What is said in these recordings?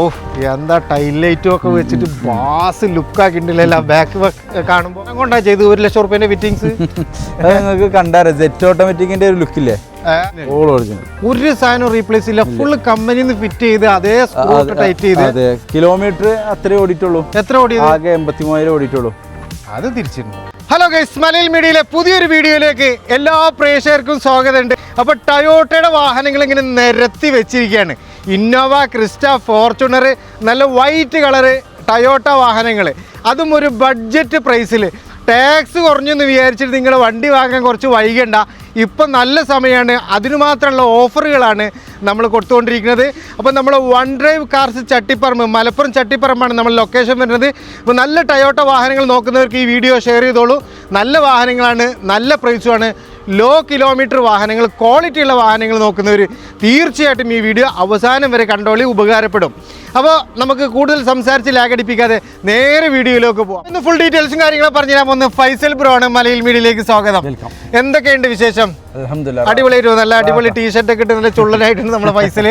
ഓ എന്താ ടൈൽ ലൈറ്റും ഒക്കെ വെച്ചിട്ട് ബാസ് ലുക്ക് ആക്കിണ്ടില്ല ബാക്ക് കാണുമ്പോൾ കൊണ്ടാ ചെയ്ത് ഒരു ലക്ഷം റുപ്യന്റെ ഫിറ്റിങ്സ് നിങ്ങൾക്ക് കണ്ടാറ് ജെറ്റ് ഓട്ടോമാറ്റിക്കിന്റെ ഒരു ലുക്കില്ലേ ഓൾ ഒറിജിനൽ ഒരു സാധനം റീപ്ലേസ് ഇല്ല. ഫുൾ കമ്പനിന്ന് ഫിറ്റ് ചെയ്ത് അതേ ടൈറ്റ് ചെയ്ത്. അതെ. കിലോമീറ്റർ അത്രേ ഓടിയിട്ടുള്ളൂ. എത്ര ഓടിയത്? ആകെ എൺപത്തി മൂവായിരം ഓടിയിട്ടുള്ളൂ. അത് തിരിച്ചിരുന്നു. ഹലോ ഗൈസ് മലയിൽ മീഡിയയിലെ പുതിയൊരു വീഡിയോയിലേക്ക് എല്ലാ പ്രേക്ഷകർക്കും സ്വാഗതമുണ്ട്. അപ്പൊ ടയോട്ടയുടെ വാഹനങ്ങൾ ഇങ്ങനെ നിരത്തി വെച്ചിരിക്കുകയാണ്. ഇന്നോവ ക്രിസ്റ്റ ഫോർച്യൂണർ നല്ല വൈറ്റ് കളറ് ടയോട്ട വാഹനങ്ങൾ അതും ഒരു ബഡ്ജറ്റ് പ്രൈസിൽ ടാക്സ് കുറഞ്ഞെന്ന് വിചാരിച്ചിട്ട് നിങ്ങൾ വണ്ടി വാങ്ങാൻ കുറച്ച് വൈകണ്ട. ഇപ്പം നല്ല സമയമാണ് അതിനു മാത്രമുള്ള ഓഫറുകളാണ് നമ്മൾ കൊടുത്തുകൊണ്ടിരിക്കുന്നത്. അപ്പോൾ നമ്മൾ one drive cars Chattiparamba Malappuram ചട്ടിപ്പറമ്പാണ് നമ്മൾ ലൊക്കേഷൻ വരുന്നത്. അപ്പോൾ നല്ല ടയോട്ട വാഹനങ്ങൾ നോക്കുന്നവർക്ക് ഈ വീഡിയോ ഷെയർ ചെയ്തോളൂ. നല്ല വാഹനങ്ങളാണ് നല്ല പ്രൈസുമാണ് ലോ കിലോമീറ്റർ വാഹനങ്ങൾ ക്വാളിറ്റിയുള്ള വാഹനങ്ങൾ നോക്കുന്നവർ തീർച്ചയായിട്ടും ഈ വീഡിയോ അവസാനം വരെ കണ്ടോളി ഉപകാരപ്പെടും. അപ്പോൾ നമുക്ക് കൂടുതൽ സംസാരിച്ച് ലാഗടിപ്പിക്കാതെ നേരെ വീഡിയോയിലേക്ക് പോകാം ഇന്ന് ഫുൾ ഡീറ്റെയിൽസും കാര്യങ്ങളും പറഞ്ഞു തരാൻ പോകുന്നത് ഫൈസൽ ബ്രോ ആണ് മലയിൽ മീഡിയയിലേക്ക് സ്വാഗതം. എന്തൊക്കെയുണ്ട് വിശേഷം? അടിപൊളി അടിപൊളിയായിട്ട് നല്ല അടിപൊളി ടീഷർട്ട് ഒക്കെ ഇട്ട് നല്ല ചുള്ളനായിട്ടുണ്ട് നമ്മുടെ ഫൈസൽ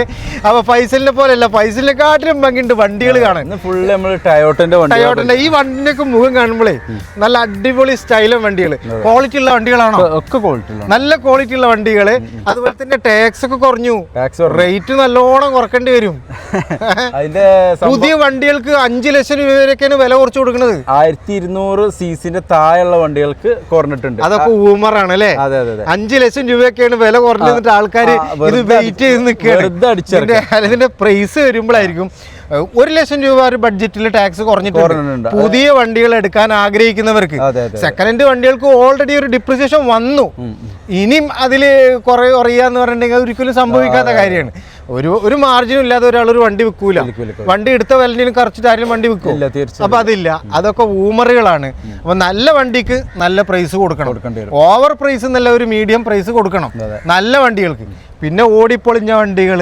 അപ്പൊ ഫൈസലിനെ പോലെയല്ല ഫൈസലിനെക്കാട്ടിലും ഭംഗിയുണ്ട് വണ്ടികൾ കാണാൻ. ഫുള്ള് നമ്മൾ ടയോട്ടന്റെ ടയോട്ടന്റെ ഈ വണ്ടിനൊക്കെ മുഖം കാണുമ്പോഴേ നല്ല അടിപൊളി സ്റ്റൈലും വണ്ടികൾ ക്വാളിറ്റി ഉള്ള വണ്ടികളാണോ? ഒക്കെ ക്വാളിറ്റി ഉള്ള നല്ല ക്വാളിറ്റി ഉള്ള വണ്ടികൾ അതുപോലെ തന്നെ ടാക്സ് ഒക്കെ കുറഞ്ഞു. ടാക്സ് റേറ്റ് നല്ലോണം കുറക്കേണ്ടി വരും. അതിന്റെ പുതിയ വണ്ടികൾക്ക് അഞ്ചു ലക്ഷം രൂപ വരെയൊക്കെയാണ് വില കുറച്ച് കൊടുക്കുന്നത് ആയിരത്തി ഇരുന്നൂറ് സീസിന്റെ താഴെയുള്ള വണ്ടികൾക്ക് കുറഞ്ഞിട്ടുണ്ട്. അതൊക്കെ ഊമറാണ് അല്ലേ? അതെ അതെ അഞ്ചു ലക്ഷം രൂപയൊക്കെയാണ് വില കുറഞ്ഞിട്ട് ആൾക്കാർ ഇത് വെയിറ്റ് ചെയ്ത് നിൽക്കുകയാണ് അതിന്റെ ഇതിന്റെ പ്രൈസ് വരുമ്പോഴായിരിക്കും ഒരു ലക്ഷം രൂപ ഒരു ബഡ്ജറ്റിൽ ടാക്സ് കുറഞ്ഞിട്ടുണ്ട്. പുതിയ വണ്ടികൾ എടുക്കാൻ ആഗ്രഹിക്കുന്നവർക്ക്. സെക്കൻഡ് ഹാൻഡ് വണ്ടികൾക്ക് ഓൾറെഡി ഒരു ഡിപ്രിസിയേഷൻ വന്നു. ഇനിയും അതിൽ കുറെ എന്ന് പറഞ്ഞിട്ടുണ്ടെങ്കിൽ ഒരിക്കലും സംഭവിക്കാത്ത കാര്യമാണ്. ഒരു ഒരു മാർജിനും ഇല്ലാതെ ഒരാൾ ഒരു വണ്ടി വിൽക്കൂല. വണ്ടി എടുത്ത വിലനും കറച്ചിട്ട് ആരും വണ്ടി വിൽക്കും. അപ്പൊ അതില്ല. അതൊക്കെ ഊമറുകളാണ്. അപ്പൊ നല്ല വണ്ടിക്ക് നല്ല പ്രൈസ് കൊടുക്കണം. ഓവർ പ്രൈസ് എന്നല്ല ഒരു മീഡിയം പ്രൈസ് കൊടുക്കണം. നല്ല വണ്ടികൾക്ക്. പിന്നെ ഓടിപ്പൊളിഞ്ഞ വണ്ടികൾ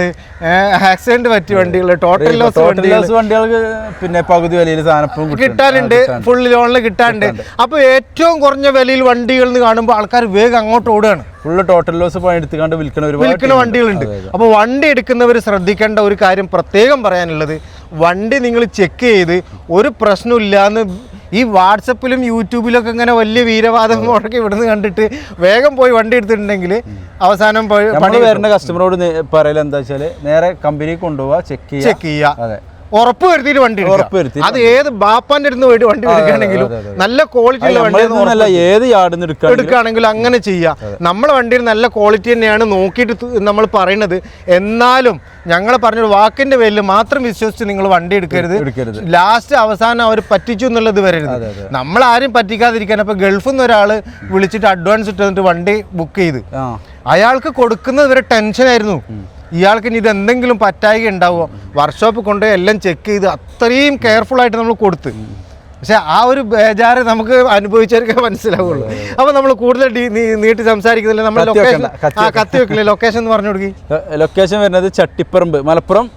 ആക്സിഡന്റ് പറ്റിയ വണ്ടികൾ ടോട്ടൽ ലോസ് വണ്ടികൾക്ക് പിന്നെ പകുതി വിലയിൽ സാധനം കിട്ടാനുണ്ട് ഫുൾ ലോണിൽ കിട്ടാനുണ്ട്. അപ്പൊ ഏറ്റവും കുറഞ്ഞ വിലയിൽ വണ്ടികൾ എന്ന് കാണുമ്പോൾ ആൾക്കാർ വേഗം അങ്ങോട്ട് ഓടുകയാണ്. ഫുള്ള് ടോട്ടൽ ലോസ് എടുത്തുകൊണ്ട് വിൽക്കുന്ന ഒരു വിൽക്കുന്ന വണ്ടികളുണ്ട്. അപ്പോൾ വണ്ടി എടുക്കുന്നവർ ശ്രദ്ധിക്കേണ്ട ഒരു കാര്യം പ്രത്യേകം പറയാനുള്ളത് വണ്ടി നിങ്ങൾ ചെക്ക് ചെയ്ത് ഒരു പ്രശ്നമില്ലാന്ന് ഈ വാട്സപ്പിലും യൂട്യൂബിലൊക്കെ ഇങ്ങനെ വലിയ വീരവാദം മുഴക്കി ഇവിടുന്ന് കണ്ടിട്ട് വേഗം പോയി വണ്ടി എടുത്തിട്ടുണ്ടെങ്കിൽ അവസാനം പണി വരുന്ന കസ്റ്റമറോട് പറയലെന്താ വെച്ചാൽ നേരെ കമ്പനി കൊണ്ടുപോവാ ചെക്ക് ചെക്ക് ചെയ്യുക അതെ. ഉറപ്പ് വരുത്തിയിട്ട് വണ്ടി. ഉറപ്പ് വരുത്തി. അത് ഏത് ബാപ്പാന്റെ അടുത്ത് പോയിട്ട് വണ്ടി എടുക്കുകയാണെങ്കിലും. നല്ല ക്വാളിറ്റി ഉള്ള വണ്ടി ഏത് എടുക്കാൻ അങ്ങനെ ചെയ്യാം നമ്മളെ വണ്ടിയിൽ നല്ല ക്വാളിറ്റി തന്നെയാണ് നോക്കിയിട്ട് നമ്മൾ പറയുന്നത്. എന്നാലും ഞങ്ങൾ പറഞ്ഞൊരു വാക്കിന്റെ പേരിൽ മാത്രം വിശ്വസിച്ച് നിങ്ങൾ വണ്ടി എടുക്കരുത്. ലാസ്റ്റ് അവസാനം അവർ പറ്റിച്ചു എന്നുള്ളത് വരരുത്. നമ്മൾ ആരും പറ്റിക്കാതിരിക്കാൻ അപ്പൊ ഗൾഫിൽ നിന്ന് ഒരാൾ വിളിച്ചിട്ട് അഡ്വാൻസ് ഇട്ട് വണ്ടി ബുക്ക് ചെയ്ത്. അയാൾക്ക് കൊടുക്കുന്നത് വരെ ടെൻഷനായിരുന്നു ഇയാൾക്ക് ഇനി ഇത് എന്തെങ്കിലും പറ്റായിക ഉണ്ടാവുമോ? വർക്ക്ഷോപ്പ് കൊണ്ടുപോയി എല്ലാം ചെക്ക് ചെയ്ത് അത്രയും കെയർഫുൾ ആയിട്ട് നമ്മൾ കൊടുത്ത്. പക്ഷെ ആ ഒരു ബേജാറ് നമുക്ക് അനുഭവിച്ചവർക്ക് മനസ്സിലാവുള്ളൂ. അപ്പൊ നമ്മൾ കൂടുതൽ നീട്ടി സംസാരിക്കുന്നില്ല. നമ്മൾ കത്തി ലൊക്കേഷൻ വെക്കണ്ട, കത്തി ആ കത്തി വെക്കില്ല? ലൊക്കേഷൻ എന്ന് പറഞ്ഞു കൊടുക്കി ലൊക്കേഷൻ വരുന്നത് ചട്ടിപ്പറമ്പ് മലപ്പുറം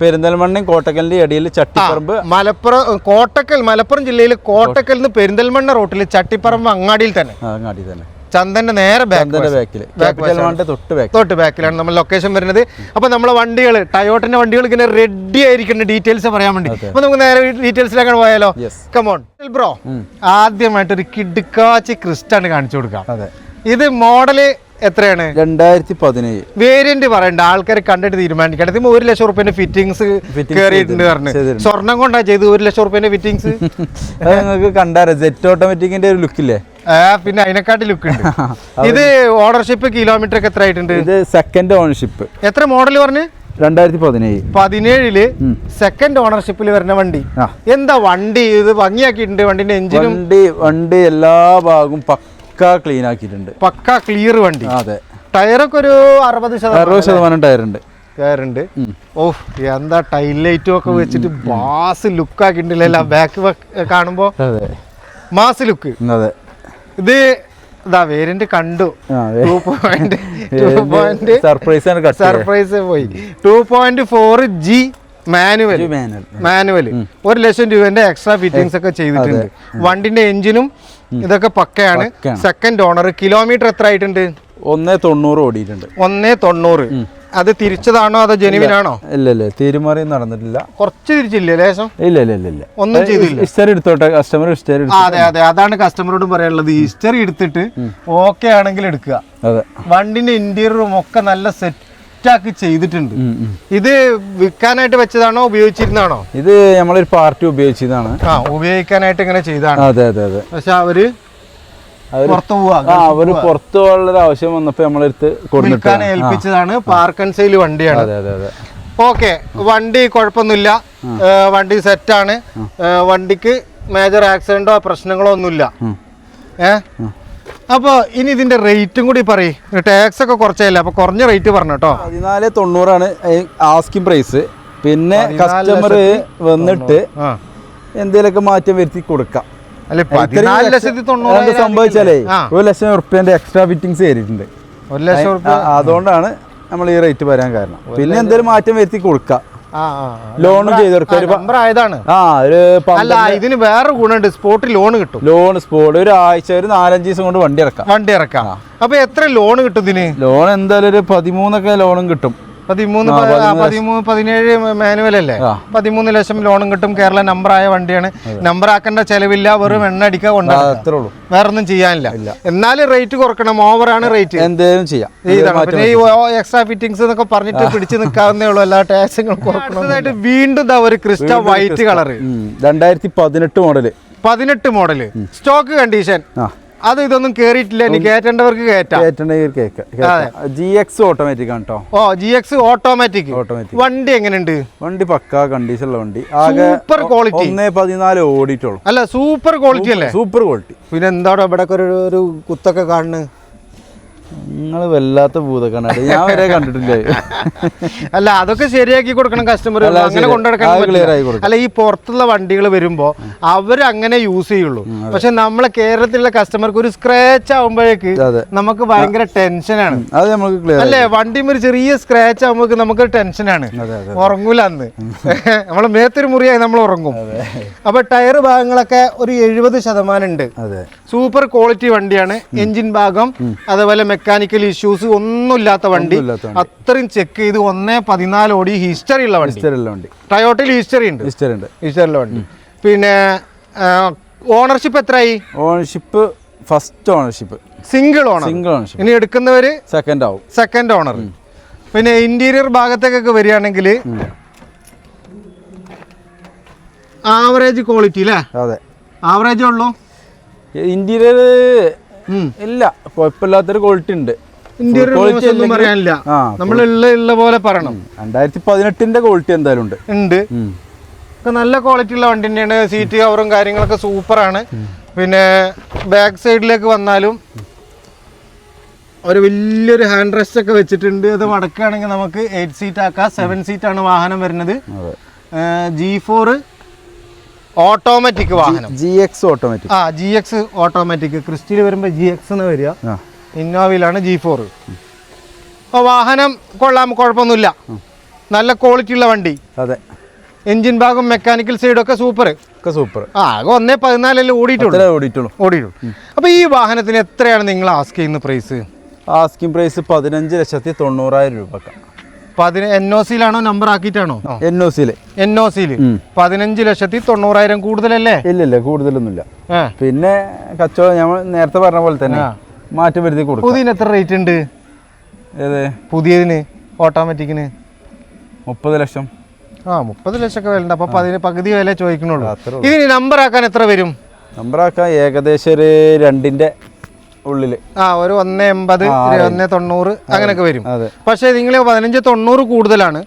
പെരിന്തൽമണ്ണയും കോട്ടക്കലിന്റെ ഇടയിൽ ചട്ടിപ്പറമ്പ്. മലപ്പുറം കോട്ടക്കൽ മലപ്പുറം ജില്ലയിൽ കോട്ടക്കൽ നിന്ന് പെരിന്തൽമണ്ണ റോട്ടിൽ ചട്ടിപ്പറമ്പ് അങ്ങാടിയിൽ തന്നെ. അങ്ങാടിയിൽ തന്നെ. ചന്ദന്റെ നേരെ ബാക്കിൽ ക്യാപിറ്റൽ വണ്ടി തൊട്ട് ബാക്കിലാണ് നമ്മൾ ലൊക്കേഷൻ വരുന്നത്. അപ്പൊ നമ്മളെ വണ്ടികൾ ടയോട്ടിന്റെ വണ്ടികൾ ഇങ്ങനെ റെഡി ആയിരിക്കുന്ന ഡീറ്റെയിൽസ് പറയാൻ വേണ്ടി. അപ്പൊ നമുക്ക് നേരെ ഡീറ്റെയിൽസിലേക്ക് പോയാലോ? കമോൺ ബ്രോ ആദ്യമായിട്ട് ഒരു കിഡ്ക്കാച്ചി ക്രിസ്റ്റാണ് കാണിച്ചു കൊടുക്കാം. ഇത് മോഡൽ എത്രയാണ്? രണ്ടായിരത്തി പതിനേഴ് വേരിയന്റ് പറയണ്ട ആൾക്കാർ കണ്ടിട്ട് തീരുമാനിക്കണം ഇതിപ്പോ ഒരു ലക്ഷം റുപ്യന്റെ ഫിറ്റിംഗ്സ് കയറിയിട്ടുണ്ട് പറഞ്ഞു. സ്വർണം കൊണ്ടാ ചെയ്ത് ഒരു ലക്ഷം റുപ്യന്റെ ഫിറ്റിംഗ്സ് നിങ്ങൾക്ക് കണ്ടാറ് ജെറ്റ് ഓട്ടോമാറ്റിക്കിന്റെ ഒരു ലുക്കില്ലേ പിന്നെ അതിനെക്കാട്ടി ലുക്ക് ഉണ്ട്. ഇത് ഓണർഷിപ്പ് കിലോമീറ്റർ ഒക്കെ എത്ര ആയിട്ടുണ്ട് ഇത് സെക്കൻഡ് ഓണർഷിപ്പ് എത്ര മോഡൽ പറഞ്ഞു? രണ്ടായിരത്തി പതിനേഴ് പതിനേഴിൽ സെക്കൻഡ് ഓണർഷിപ്പിൽ വരുന്ന വണ്ടി. എന്താ വണ്ടി ഇത്? ഭംഗിയാക്കിയിട്ടുണ്ട് വണ്ടിന്റെ എഞ്ചിനും വണ്ടി വണ്ടി എല്ലാ ഭാഗവും പക്ക ക്ലീൻ ആക്കിയിട്ടുണ്ട്. പക്ക ക്ലിയർ വണ്ടി. അതെ. ടയറൊക്കെ ഒരു അറുപത് ശതമാനം അറുപത് ശതമാനം ടയറുണ്ട്. കയറുണ്ട് ഓ എന്താ ടൈൽ ലൈറ്റും ഒക്കെ വെച്ചിട്ട് മാസ് ലുക്ക് ആക്കിയിട്ടില്ല? ബാക്ക് കാണുമ്പോ? അതെ. മാസ് ലുക്ക് അതെ. ഇത് ഇതാ വേരിയന്റ് കണ്ടു. Two point two point surprise surprise പോയി. Two point four G manual manual manual ഒരു ലക്ഷം രൂപന്റെ എക്സ്ട്രാ ഫിറ്റിംഗ്സ് ഒക്കെ ചെയ്തിട്ടുണ്ട്. വണ്ടിന്റെ എഞ്ചിനും ഇതൊക്കെ പക്കയാണ്. സെക്കൻഡ് ഓണർ കിലോമീറ്റർ എത്ര ആയിട്ടുണ്ട്? ഒന്നേ തൊണ്ണൂറ് ഓടിയിട്ടുണ്ട്. ഒന്നേ തൊണ്ണൂറ്. അത് തിരിച്ചതാണോ അതോ ജെനുവിനാണോ ഇല്ല. ഇല്ല തീരുമാറി നടന്നിട്ടില്ല. കുറച്ച് തിരിച്ചില്ലേ ലേശം? ഇല്ല ഇല്ല ഇല്ല ഇല്ല. ഒന്നും ചെയ്തില്ല. ഹിസ്റ്ററി എടുത്തോട്ടെ. കസ്റ്റമർ ഹിസ്റ്ററി അതെ അതെ. അതാണ് കസ്റ്റമറോട് പറയാനുള്ളത്. ഹിസ്റ്ററി എടുത്തിട്ട് ഓക്കെ ആണെങ്കിൽ എടുക്കുക. അതെ. വണ്ടിന്റെ ഇന്റീരിയറും ഒക്കെ നല്ല സെറ്റാക്കി ചെയ്തിട്ടുണ്ട്. ഇത് വിൽക്കാനായിട്ട് വെച്ചതാണോ ഉപയോഗിച്ചിരുന്നാണോ ഇത് നമ്മളൊരു പാർട്ടി ഉപയോഗിച്ചതാണ്. ആ ഉപയോഗിക്കാനായിട്ട് ഇങ്ങനെ ചെയ്താണ് അതെ അതെ അതെ. പക്ഷെ അവർ അവർ പുറത്തു പോവാ അവർ പുറത്തു പോകാനുള്ള ആവശ്യം വന്നപ്പോ നമ്മളെടുത്ത് കൊടുക്കാൻ ഏൽപ്പിച്ചതാണ് പാർക്ക് ആൻഡ് സെയിൽ വണ്ടിയാണ്. അതെ അതെ അതെ. ഓക്കെ വണ്ടി കുഴപ്പമൊന്നുമില്ല. വണ്ടി സെറ്റാണ് വണ്ടിക്ക് മേജർ ആക്സിഡന്റോ പ്രശ്നങ്ങളോ ഒന്നുമില്ല. ഉം. അപ്പോൾ ഇനി ഇതിന്റെ റേറ്റും കൂടി പറയും. ടാക്സ് ഒക്കെ കുറച്ചല്ലേ? അപ്പോൾ കുറഞ്ഞ റേറ്റ് പറഞ്ഞു കേട്ടോ പതിനാല് തൊണ്ണൂറാണ് ആസ്കിംഗ് പ്രൈസ് പിന്നെ കസ്റ്റമർ വന്നിട്ട് എന്തെങ്കിലുമൊക്കെ മാറ്റം വരുത്തി കൊടുക്കാം. സംഭവിച്ചാലേ ഒരു ലക്ഷം ഉറുപ്പ്യന്റെ എക്സ്ട്രാ ഫിറ്റിങ്സ് കയറിയിട്ടുണ്ട് അതുകൊണ്ടാണ് നമ്മൾ ഈ റേറ്റ് വരാൻ കാരണം. പിന്നെ എന്തെങ്കിലും മാറ്റം വരുത്തി കൊടുക്കാം. ലോൺ ചെയ്ത് കൊടുക്കാം ഒരു ആയതാണ്. ആ ഒരു അല്ല ഇതിന് വേറെ ഗുണമുണ്ട്. സ്പോട്ടിൽ ലോൺ കിട്ടും. ലോൺ സ്പോട്ട് ഒരു ആഴ്ച ഒരു നാലഞ്ച് ദിവസം കൊണ്ട് വണ്ടി ഇറക്കാം. വണ്ടി ഇറക്കാം. അപ്പൊ എത്ര ലോൺ കിട്ടും ഇതിന്? ലോൺ എന്തായാലും ഒരു പതിമൂന്നൊക്കെ ലോണും കിട്ടും. പതിമൂന്ന് പതിമൂന്ന് പതിനേഴ് മാനുവൽ അല്ലേ. പതിമൂന്ന് ലക്ഷം ലോണും കിട്ടും കേരള നമ്പർ ആയ വണ്ടിയാണ്. നമ്പർ ആക്കേണ്ട ചെലവില്ല വെറും എണ്ണ അടിക്കുക കൊണ്ടുപോകും വേറെ ഒന്നും ചെയ്യാനില്ല. എന്നാലും റേറ്റ് കുറക്കണം ഓവറാണ് റേറ്റ് എന്തേലും ചെയ്യാം. പിന്നെ ഈ എക്സ്ട്രാ ഫിറ്റിംഗ്സ് എന്നൊക്കെ പറഞ്ഞിട്ട് പിടിച്ചു നിൽക്കാവുന്നേ ഉള്ളൂ. എല്ലാ ടാക്സുകളും കുറക്കണമായിട്ട് വീണ്ടും ഒരു ക്രിസ്റ്റ വൈറ്റ് കളർ. രണ്ടായിരത്തി പതിനെട്ട് മോഡൽ പതിനെട്ട് മോഡൽ സ്റ്റോക്ക് കണ്ടീഷൻ അത് ഇതൊന്നും കേറിയിട്ടില്ല. ഇനി കേറ്റേണ്ടവർക്ക് ജി എക്സ് ഓട്ടോമാറ്റിക് ആണ് കേട്ടോ ഓ ജി എക്സ് ഓട്ടോമാറ്റിക് ഓട്ടോമാറ്റിക് വണ്ടി എങ്ങനെയുണ്ട് വണ്ടി പക്ക കണ്ടീഷൻ ഉള്ള വണ്ടി. ആകെ സൂപ്പർ ക്വാളിറ്റി ഒന്നേ പതിനാല് ഓടിയിട്ടുള്ളൂ. അല്ല സൂപ്പർ ക്വാളിറ്റി അല്ലേ? സൂപ്പർ ക്വാളിറ്റി പിന്നെ എന്താണോ ഇവിടെ ഒരു ഒരു കുത്തൊക്കെ കാണുന്നത് നിങ്ങൾ വല്ലാത്ത ഭൂതക്കണ്ണാടി ഞാൻ വരെ കണ്ടിട്ടില്ല? അല്ല അതൊക്കെ ശരിയാക്കി കൊടുക്കണം കസ്റ്റമർ അങ്ങനെ കൊടുക്കണം. അല്ല ഈ പുറത്തുള്ള വണ്ടികൾ വരുമ്പോ അവർ അങ്ങനെ യൂസ് ചെയ്യുള്ളൂ. പക്ഷെ നമ്മളെ കേരളത്തിലുള്ള കസ്റ്റമർക്ക് ഒരു സ്ക്രാച്ച് ആവുമ്പോഴേക്ക് നമുക്ക് ഭയങ്കര ടെൻഷനാണ് അത് നമുക്ക് ക്ലിയർ അല്ലേ? വണ്ടിയും ഒരു ചെറിയ സ്ക്രാച്ച് ആകുമ്പോൾ നമുക്ക് ടെൻഷനാണ് ഉറങ്ങൂല അന്ന്. നമ്മളെ മേത്തൊരു മുറിയായി നമ്മൾ ഉറങ്ങും. അപ്പൊ ടയർ ഭാഗങ്ങളൊക്കെ ഒരു എഴുപത് ശതമാനം ഉണ്ട്. അതെ. സൂപ്പർ ക്വാളിറ്റി വണ്ടിയാണ്. എഞ്ചിൻ ഭാഗം അതേപോലെ മെക്കാനിക്കൽ ഇഷ്യൂസ് ഒന്നുമില്ലാത്ത വണ്ടി. വണ്ടി. അത്രയും ചെക്ക് ചെയ്ത് ഒന്നേ പതിനാല് ഓടി ഹിസ്റ്ററി ഉള്ള വണ്ടി. ഹിസ്റ്ററിയുള്ള വണ്ടി. ടയോട്ടയിൽ ഹിസ്റ്ററി ഉണ്ട്. ഹിസ്റ്ററി ഉണ്ട്. ഹിസ്റ്ററി ഉള്ള വണ്ടി. പിന്നെ ഓണർഷിപ്പ് എത്രയായി ownership first ownership single owner single ownership ഇനി എടുക്കുന്നവര്? സെക്കൻഡ് ആവും. സെക്കൻഡ് ഓണർ പിന്നെ ഇന്റീരിയർ ഭാഗത്തേക്കൊക്കെ വരികയാണെങ്കിൽ ആവറേജ് ക്വാളിറ്റി അല്ലേ അതെ. ആവറേജേ ഉള്ളൂ? ഇന്റീരിയർ. ഇല്ല കുഴപ്പമില്ലാത്തൊരു ക്വാളിറ്റി ഉണ്ട്. ഇന്റീരിയർ പറയാനില്ല. നമ്മൾ ഉള്ള പോലെ പറയണം. രണ്ടായിരത്തി പതിനെട്ടിന്റെ ക്വാളിറ്റി എന്തായാലും ഉണ്ട്. ഉണ്ട്. നല്ല ക്വാളിറ്റി ഉള്ള വണ്ടി തന്നെയാണ്. സീറ്റ് കവറും കാര്യങ്ങളൊക്കെ സൂപ്പറാണ് പിന്നെ ബാക്ക് സൈഡിലേക്ക് വന്നാലും ഒരു വലിയൊരു ഹാൻഡ് റെസ്റ്റ് ഒക്കെ വെച്ചിട്ടുണ്ട്. അത് മടക്കുകയാണെങ്കിൽ നമുക്ക് എയ്റ്റ് സീറ്റ് ആക്കാം. സെവൻ സീറ്റ് ആണ് വാഹനം വരുന്നത്. ജി ഫോർ ഓട്ടോമാറ്റിക് വാഹനം. ജി എക്സ് ഓട്ടോമാറ്റിക് ആ ജി എക്സ് ഓട്ടോമാറ്റിക് ക്രിസ്റ്റിയിൽ വരുമ്പോൾ ജി എക്സ് എന്ന് വരിക. ഇന്നോവയിലാണ് ജി ഫോർ അപ്പോൾ വാഹനം കൊള്ളാം കുഴപ്പമൊന്നുമില്ല. നല്ല ക്വാളിറ്റി ഉള്ള വണ്ടി. അതെ. എഞ്ചിൻ ഭാഗം മെക്കാനിക്കൽ സൈഡൊക്കെ സൂപ്പർ ഒക്കെ സൂപ്പർ ആ ഒന്നേ പതിനാലല്ലേ ഓടിയിട്ടുള്ളൂ? ഓടിയിട്ടുള്ളൂ. ഓടിയിട്ടുള്ളൂ. അപ്പോൾ ഈ വാഹനത്തിന് എത്രയാണ് നിങ്ങൾ ആസ്ക് ചെയ്യുന്ന പ്രൈസ് ആസ്കിംഗ് പ്രൈസ് പതിനഞ്ച് ലക്ഷത്തി തൊണ്ണൂറായിരം പതിന എൻ ഒ സിയിലാണോ നമ്പർ ആക്കിയിട്ടാണോ? എൻ ഒ സിയിൽ എൻ ഒ സിയിൽ പതിനഞ്ച് ലക്ഷത്തി തൊണ്ണൂറായിരം കൂടുതലല്ലേ? ഇല്ല ഇല്ല കൂടുതലൊന്നുമില്ല പിന്നെ കച്ചവടം നമ്മൾ നേരത്തെ പറഞ്ഞ പോലെ തന്നെ. മാറ്റം വരുത്തി കൊടുക്കും. പുതിയതിന് എത്ര റേറ്റ് ഉണ്ട്? ഏത്? പുതിയതിന് ഓട്ടോമാറ്റിക്കിന് മുപ്പത് ലക്ഷം. ആ മുപ്പത് ലക്ഷമൊക്കെ വില ഉണ്ട് അപ്പോൾ പതിന് പകുതി വില ചോദിക്കണുള്ളൂ ഇതിന് നമ്പർ ആക്കാൻ എത്ര വരും? നമ്പർ ആക്കാൻ ഏകദേശം ഒരു രണ്ടിന്റെ ഉള്ളിൽ. ആ ഒരു ഒന്ന് എൺപത് ഒന്ന് തൊണ്ണൂറ് അങ്ങനെയൊക്കെ വരും. പക്ഷേ നിങ്ങൾ പതിനഞ്ച് തൊണ്ണൂറ് കൂടുതലാണ്